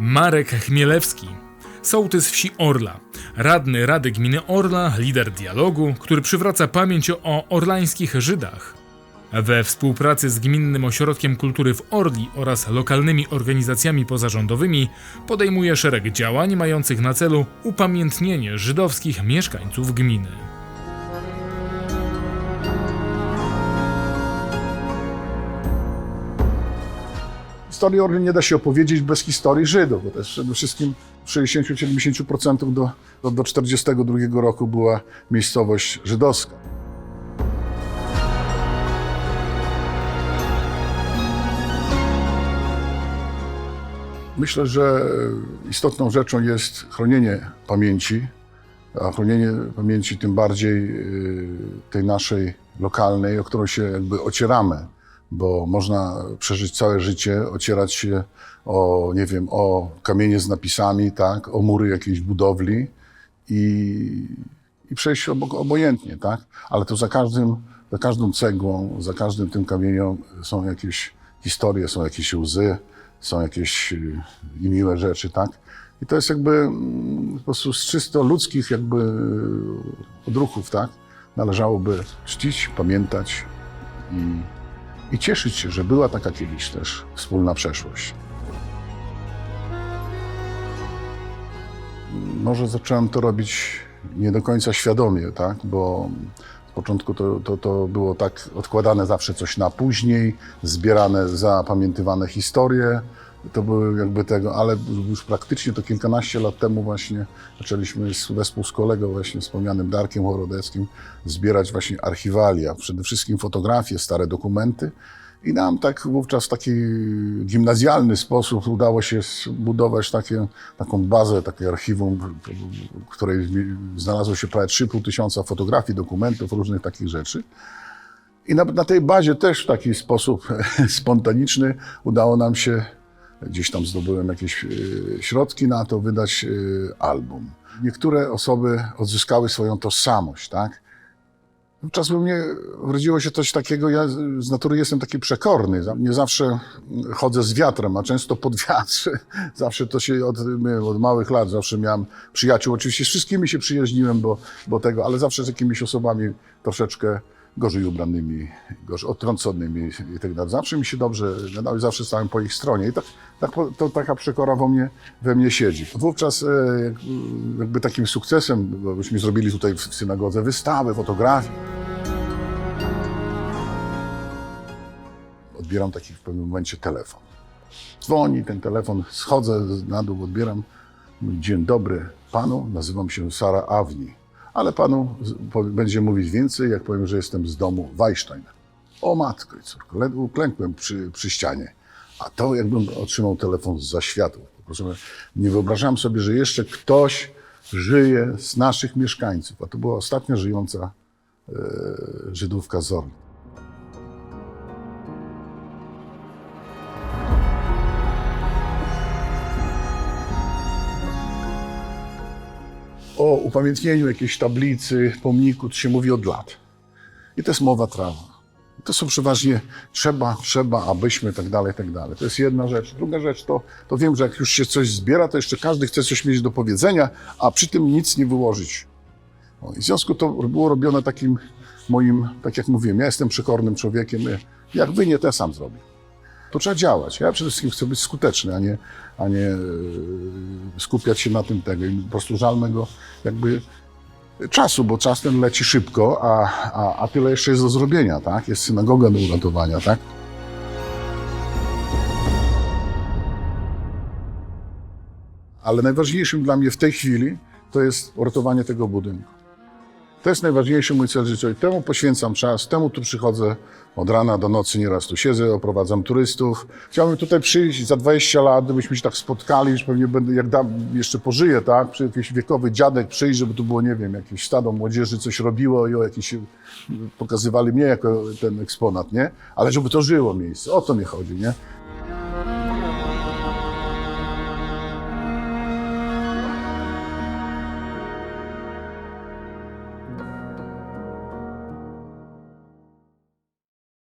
Marek Chmielewski, sołtys wsi Orla, radny Rady Gminy Orla, lider dialogu, który przywraca pamięć o orlańskich Żydach. We współpracy z Gminnym Ośrodkiem Kultury w Orli oraz lokalnymi organizacjami pozarządowymi podejmuje szereg działań mających na celu upamiętnienie żydowskich mieszkańców gminy. Historii Orly nie da się opowiedzieć bez historii Żydów, bo też przede wszystkim w 60-70% do, do, do 42 roku była miejscowość żydowska. Myślę, że istotną rzeczą jest chronienie pamięci, a chronienie pamięci tym bardziej y, tej naszej lokalnej, o którą się jakby ocieramy, bo można przeżyć całe życie, ocierać się o, nie wiem, o kamienie z napisami, tak, o mury jakiejś budowli i, i przejść obok, obojętnie, tak, ale to za każdym, za każdą cegłą, za każdym tym kamieniem są jakieś historie, są jakieś łzy, są jakieś y, i miłe rzeczy, tak? I to jest jakby mm, po prostu z czysto ludzkich jakby y, odruchów, tak? Należałoby czcić, pamiętać i, i cieszyć się, że była taka kiedyś też wspólna przeszłość. Może zacząłem to robić nie do końca świadomie, tak? Bo w początku to, to, to było tak odkładane zawsze coś na później, zbierane, zapamiętywane historie. To były jakby tego, ale już praktycznie to kilkanaście lat temu właśnie zaczęliśmy z, wespół z kolegą właśnie wspomnianym Darkiem Chorodeckim zbierać właśnie archiwalia, przede wszystkim fotografie, stare dokumenty. I nam tak wówczas w taki gimnazjalny sposób udało się zbudować takie, taką bazę, takie archiwum, w której znalazło się prawie 3,5 tysiąca fotografii, dokumentów, różnych takich rzeczy. I na, na tej bazie też w taki sposób spontaniczny udało nam się, gdzieś tam zdobyłem jakieś y, środki na to, wydać y, album. Niektóre osoby odzyskały swoją tożsamość, tak? Wówczas we mnie wrodziło się coś takiego, ja z natury jestem taki przekorny. Nie zawsze chodzę z wiatrem, a często pod wiatr. Zawsze to się od, od małych lat, zawsze miałem przyjaciół. Oczywiście z wszystkimi się przyjaźniłem, bo, bo tego, ale zawsze z jakimiś osobami troszeczkę gorzej ubranymi, gorzej odtrąconymi i tak dalej. Zawsze mi się dobrze gadało i zawsze stałem po ich stronie. I tak, tak, to taka przekora we mnie, we mnie siedzi. Wówczas e, jak- jakby takim sukcesem, byśmy zrobili tutaj w synagodze wystawę, fotografię. Odbieram taki w pewnym momencie telefon. Dzwoni ten telefon, schodzę na dół, odbieram. Dzień dobry panu, nazywam się Sara Awni, ale panu będzie mówić więcej, jak powiem, że jestem z domu Wajsztajn. O matko i córko, ledwo uklękłem przy, przy ścianie. A to jakbym otrzymał telefon z zaświatów. Po prostu nie wyobrażałem sobie, że jeszcze ktoś żyje z naszych mieszkańców. A to była ostatnia żyjąca e, Żydówka z. o upamiętnieniu jakiejś tablicy, pomniku, to się mówi od lat. I to jest mowa trawa. To są przeważnie trzeba, trzeba, abyśmy, tak dalej, tak dalej. To jest jedna rzecz. Druga rzecz to, to wiem, że jak już się coś zbiera, to jeszcze każdy chce coś mieć do powiedzenia, a przy tym nic nie wyłożyć. O, I w związku to było robione takim moim, tak jak mówiłem, ja jestem przekornym człowiekiem, jak wy nie, to ja sam zrobię. To trzeba działać. Ja przede wszystkim chcę być skuteczny, a nie, a nie e, skupiać się na tym tego. I po prostu żal mego jakby czasu, bo czas ten leci szybko, a, a, a tyle jeszcze jest do zrobienia, tak? Jest synagoga do uratowania, tak? Ale najważniejszym dla mnie w tej chwili to jest uratowanie tego budynku. To jest najważniejszy mój cel życiowy. Temu poświęcam czas, temu tu przychodzę od rana do nocy, nieraz tu siedzę, oprowadzam turystów. Chciałbym tutaj przyjść za 20 lat, gdybyśmy się tak spotkali, już pewnie będę, jak da, jeszcze pożyję, tak? Przy jakiś wiekowy dziadek przyjść, żeby tu było, nie wiem, jakieś stado młodzieży coś robiło i o jakieś, pokazywali mnie jako ten eksponat, nie? Ale żeby to żyło miejsce, o to mi chodzi, nie?